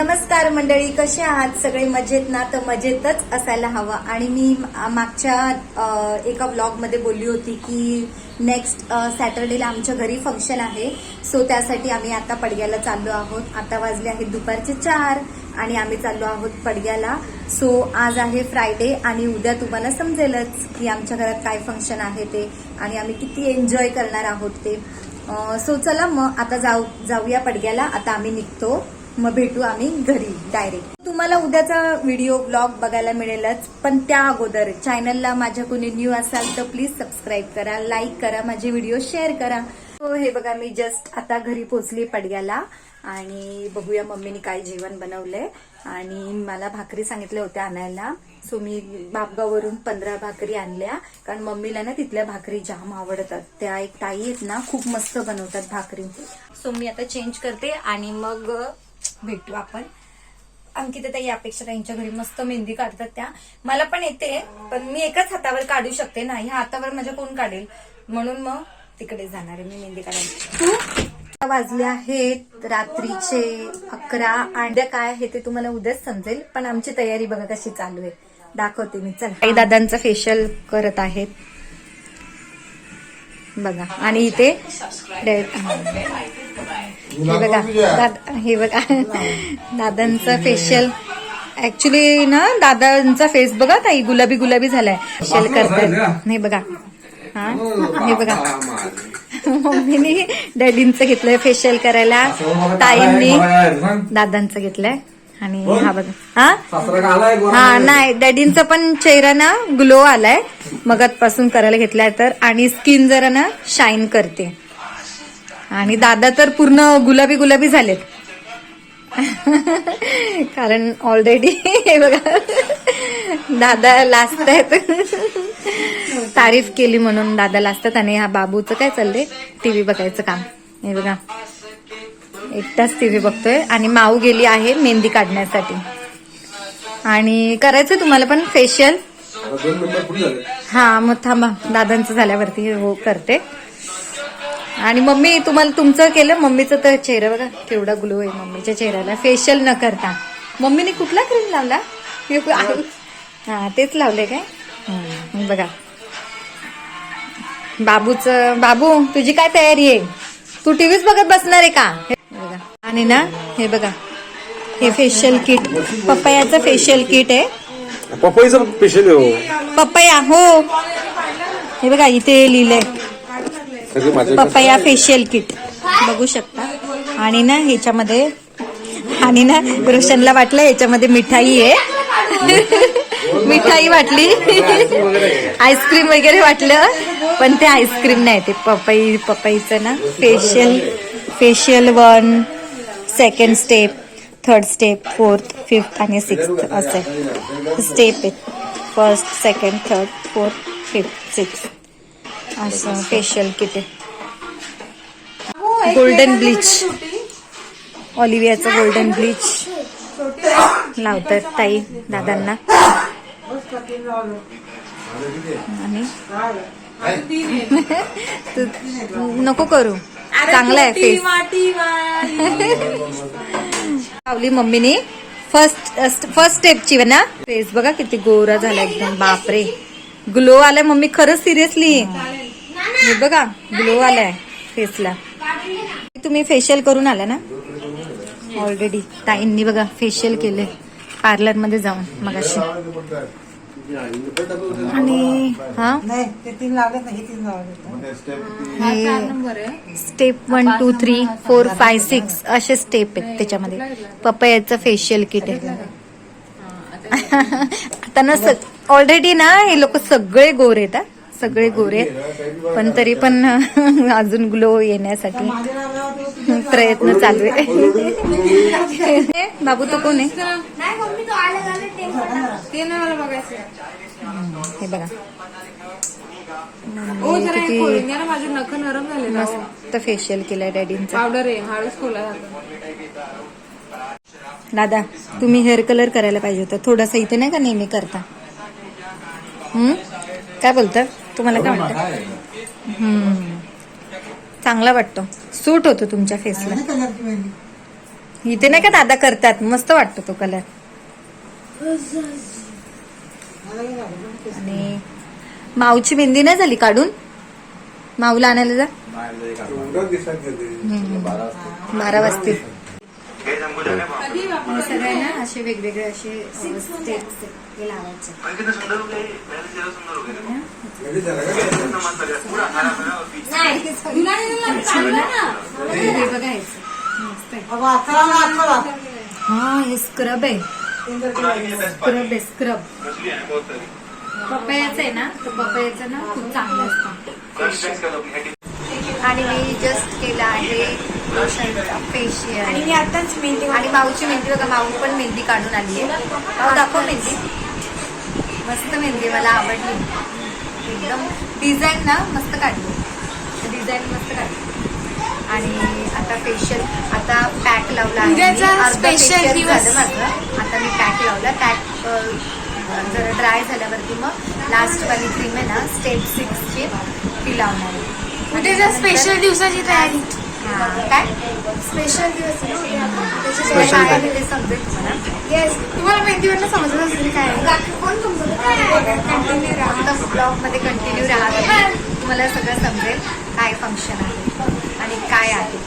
नमस्कार मंडळी कसे आहात? सगळे मजेत ना? तर मजेतच असायला हवं. आणि मी मागच्या एका ब्लॉगमध्ये बोलली होती की नेक्स्ट सॅटर्डेला आमच्या घरी फंक्शन आहे. सो त्यासाठी आम्ही आता पडग्याला चाललो आहोत. आता वाजले आहेत दुपारचे चार आणि आम्ही चाललो आहोत पडग्याला. सो आज आहे फ्रायडे आणि उद्या तुम्हाला समजेलच की आमच्या घरात काय फंक्शन आहे ते आणि आम्ही किती एन्जॉय करणार आहोत ते. सो चला मग आता जाऊ जाऊया पडग्याला. आता आम्ही निघतो. मग भेटू आम्ही घरी डायरेक्ट तुम्हाला उद्याचा व्हिडिओ ब्लॉग बघायला मिळेलच पण त्या अगोदर चॅनलला माझ्या कोणी न्यू असाल तर प्लीज सबस्क्राईब करा लाईक करा माझे व्हिडिओ शेअर करा. हो हे बघा मी जस्ट आता घरी पोहोचली पडग्याला आणि बघूया मम्मीने काय जेवण बनवलंय. आणि मला भाकरी सांगितल्या होत्या आणायला. सो मी बापगावरून पंधरा भाकरी आणल्या. कारण मम्मीला ना तिथल्या भाकरी जाम आवडतात. त्या एक ताई आहेत ना खूप मस्त बनवतात भाकरी. सो मी आता चेंज करते आणि मग भेटू आपण. अंकिता ताई यापेक्षा त्यांच्या घरी मस्त मेहंदी काढतात त्या. मला पण येते पण मी एकाच हातावर काढू शकते ना. ह्या हातावर माझ्या कोण काढेल? म्हणून मग तिकडे जाणार आहे मी मेहंदी काढायला. तू? वाजले आहेत रात्रीचे अकरा. आणि काय आहे ते तुम्हाला उद्याच समजेल पण आमची तयारी बघा कशी चालू आहे. दाखवते मी. चल. आई दादांचं फेशियल करत आहेत. बघा. आणि इथे हे बघा दादा हे बघा दादांचं फेशियल ऍक्च्युली ना दादांचा फेस बघा ताई गुलाबी गुलाबी झालाय. फेशियल करतायत. हे बघा. हा? हे बघा. मम्मीने डॅडींचं घेतलंय फेशियल करायला. ताईंनी दादांचं घेतलंय. आणि हा? बघा. हा? हा नाही? डॅडींचा पण चेहरा ना ग्लो आलाय. मगातपासून करायला घेतलाय तर. आणि स्किन जरा ना शाईन करते. आणि दादा तर पूर्ण गुलाबी गुलाबी झालेत. कारण ऑलरेडी हे बघा. दादा लाजत आहेत. तारीफ केली म्हणून दादा लाजतात आणि हा बाबूचं काय चाललंय? टीव्ही बघायचं काम. हे बघा. एकटाच टीव्ही बघतोय आणि माऊ गेली आहे मेहंदी काढण्यासाठी. आणि करायचं तुम्हाला पण फेशियल हा मग थांबा. दादांचं झाल्यावरती हो करते. आणि मम्मी तुम्हाला तुमचं केलं? मम्मीचं तर चेहरा बघा केवढा ग्लो आहे मम्मीच्या चेहऱ्याला. फेशियल न करता. मम्मीने कुठला क्रीम लावला? हे. हा तेच लावले काय? बघा. बाबूच बाबू तुझी काय तयारी आहे? तू टीव्हीच बघत बसणार आहे का? बघा. आणि ना हे बघा. हे फेशियल किट पपयाचं फेशियल किट आहे. पपईचं आहे हो. पपया हो. हे बघा इथे लिहिलंय. सगळे पपया फेशियल किट बघू शकता. आणि ना ह्याच्यामध्ये आणि ना रोशनला वाटलं ह्याच्यामध्ये मिठाई आहे. मिठाई वाटली. आईस्क्रीम वगैरे वाटलं. पण ते आईस्क्रीम नाही ते पपई पपईचं ना facial facial one second step third step fourth fifth आणि सिक्स्थ असं. स्टेप आहेत first second third fourth fifth sixth असं फेशियल किट आहे गोल्डन ब्लीच ऑलिव्हियाचं गोल्डन ब्लीच लावतात ताई दादांना. आणि? तू नको करू. चांगला आहे फेस लावली मम्मीने. फर्स्ट फर्स्ट स्टेपची ना फेस बघा किती गोरा झाला एकदम. बापरे. ग्लो आलाय मम्मी खरंच सिरियसली हे बघा ग्लो आलाय फेसला तुम्ही फेशियल करून आला ना? ऑलरेडी ताईंनी बघा फेशियल केले पार्लरमध्ये जाऊन मगाशी. आणि हा? हे step one two three four five six असे स्टेप आहेत त्याच्यामध्ये. पपयाचं फेशियल किट आहे. आता ना ऑलरेडी ना हे लोक सगळे गोरे आहेत हा. सगळे गोरे पण तरी पण अजून ग्लो येण्यासाठी प्रयत्न चालू आहे. बाबू तो कोण आहे? हे बघा. ओ जरा किती मस्त फेशियल केलंय डॅडींचं पावडर आहे हळूच खोला जातो दादा तुम्ही हेअर कलर करायला पाहिजे होतं. थोडंसं इथे नाही का नेहमी करता? हम्म? काय बोलतं? तुम्हाला काय वाटतं? हम्म. चांगला वाटतो. सूट होतो तुमच्या फेसला इथे नाही का दादा करतात. मस्त वाटतो तो कलर आणि माऊची मेहंदी नाही झाली काढून? माऊला आणायला जा. बारा वाजतील. आणि सगळ्यांना असे वेगवेगळे असे स्टेप्स हे लावायचे. म्हणजे हे? बघायचं. हा हे स्क्रब आहे. स्क्रब आहे स्क्रब पपयाचं आहे ना तर पपयाचं ना खूप चांगलं असतं. आणि मी जस्ट केलं आहे फेशियल आणि मी आताच मेहंदी आणि माऊची मेहंदी बघा माऊ पण मेहंदी काढून आली आहे. माऊ दाखव मेहंदी. मस्त मेहंदी मला आवडली. एकदम डिझाईन ना मस्त काढली. डिझाईन मस्त काढली. आणि आता फेशियल आता पॅक लावला facial दिवस. माझं. आता मी पॅक लावला. पॅक जरा ड्राय झाल्यावरती मग लास्ट वाली क्रीम आहे ना स्टेप सिक्सची ती लावणार आहे. उद्याच्या स्पेशल दिवसाची तयारी. काय? स्पेशल दिवस समजेल येस तुम्हाला मेहंदीवरनं समजत असेल काय. कोण तुमचं कंटिन्यू राहा. फक्त ब्लॉगमध्ये कंटिन्यू राहा. तुम्हाला सगळं समजेल काय फंक्शन आहे आणि काय आहे.